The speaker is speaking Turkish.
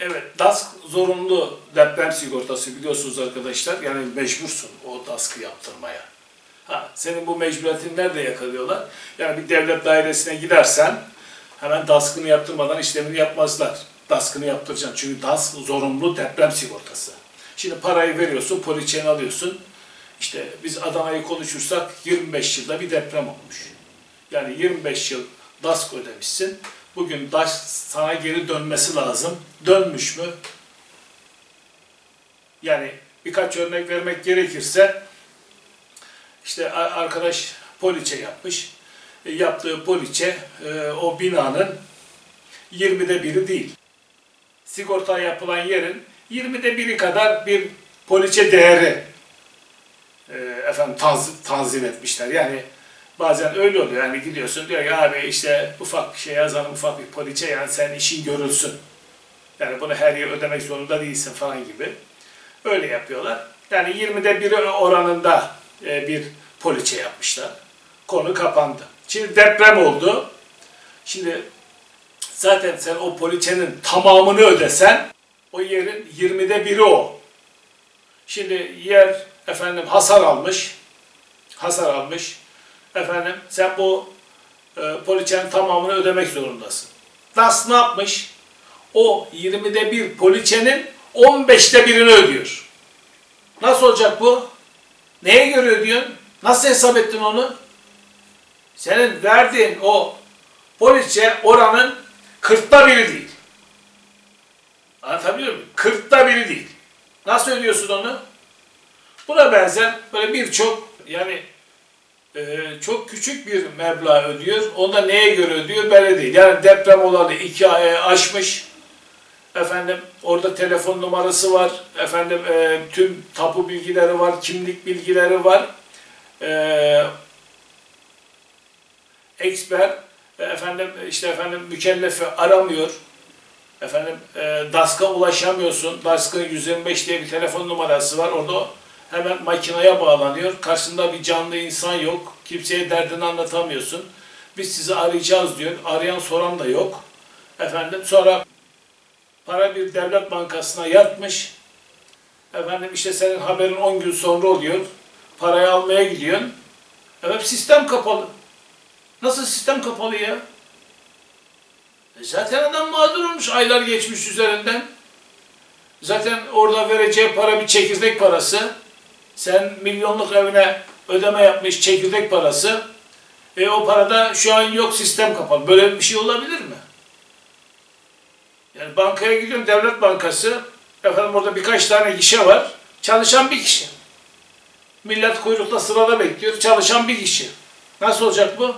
Evet, DASK zorunlu deprem sigortası biliyorsunuz arkadaşlar. Yani mecbursun o DASK'ı yaptırmaya. Ha, senin bu mecburiyetin nerede yakalıyorlar? Yani bir devlet dairesine gidersen hemen DASK'ını yaptırmadan işlemini yapmazlar. DASK'ını yaptıracaksın. Çünkü DASK zorunlu deprem sigortası. Şimdi parayı veriyorsun, poliçeni alıyorsun. İşte biz Adana'yı konuşursak 25 yılda bir deprem olmuş. Yani 25 yıl DASK ödemişsin. Bugün DASK sana geri dönmesi lazım. Dönmüş mü? Yani birkaç örnek vermek gerekirse işte arkadaş poliçe yapmış. E, Yaptığı poliçe e, o binanın 20'de biri değil. Sigorta yapılan yerin 20'de biri kadar bir poliçe değeri e, efendim tanz- tanzim etmişler. Yani bazen öyle oluyor. Yani gidiyorsun diyor ki abi işte ufak bir şey yazalım ufak bir poliçe yani sen işin görülsün. Yani bunu her yıl ödemek zorunda değilsin falan gibi. Öyle yapıyorlar. Yani 20'de biri oranında e, bir poliçe yapmışlar. Konu kapandı. Şimdi deprem oldu. Şimdi zaten sen o poliçenin tamamını ödesen o yerin 20'de biri o. Şimdi yer efendim hasar almış. Hasar almış. Efendim sen bu e, poliçenin tamamını ödemek zorundasın. DAS ne yapmış? O 20'de bir poliçenin 15'te birini ödüyor. Nasıl olacak bu? Neye göre ödüyorsun? Nasıl hesap ettin onu? Senin verdiğin o poliçe oranın 40'ta biri değil. Anlatabiliyor muyum? 40'ta biri değil. Nasıl ödüyorsun onu? Buna benzer böyle birçok yani çok küçük bir meblağ ödüyor. Onda neye göre ödüyor belli değil. Yani deprem olanı iki ay aşmış. Efendim orada telefon numarası var. Efendim e, tüm tapu bilgileri var, kimlik bilgileri var. E, eksper e, efendim işte efendim mükellefi aramıyor. Efendim e, DASK'a ulaşamıyorsun. DASK'ın 125 diye bir telefon numarası var. Orada hemen makineye bağlanıyor. Karşında bir canlı insan yok. Kimseye derdini anlatamıyorsun. Biz sizi arayacağız diyor. Arayan soran da yok. Efendim sonra para bir devlet bankasına yatmış. Efendim işte senin haberin 10 gün sonra oluyor. Parayı almaya gidiyorsun. Evet sistem kapalı. Nasıl sistem kapalı ya? E Zaten adam mağdur olmuş. Aylar geçmiş üzerinden. Zaten orada vereceği para bir çekirdek parası. Sen milyonluk evine ödeme yapmış çekirdek parası. E o parada şu an yok sistem kapalı. Böyle bir şey olabilir mi? Yani bankaya gidiyorum devlet bankası. Efendim orada birkaç tane gişe var. Çalışan bir kişi. Millet kuyrukta sırada bekliyor. Çalışan bir kişi. Nasıl olacak bu?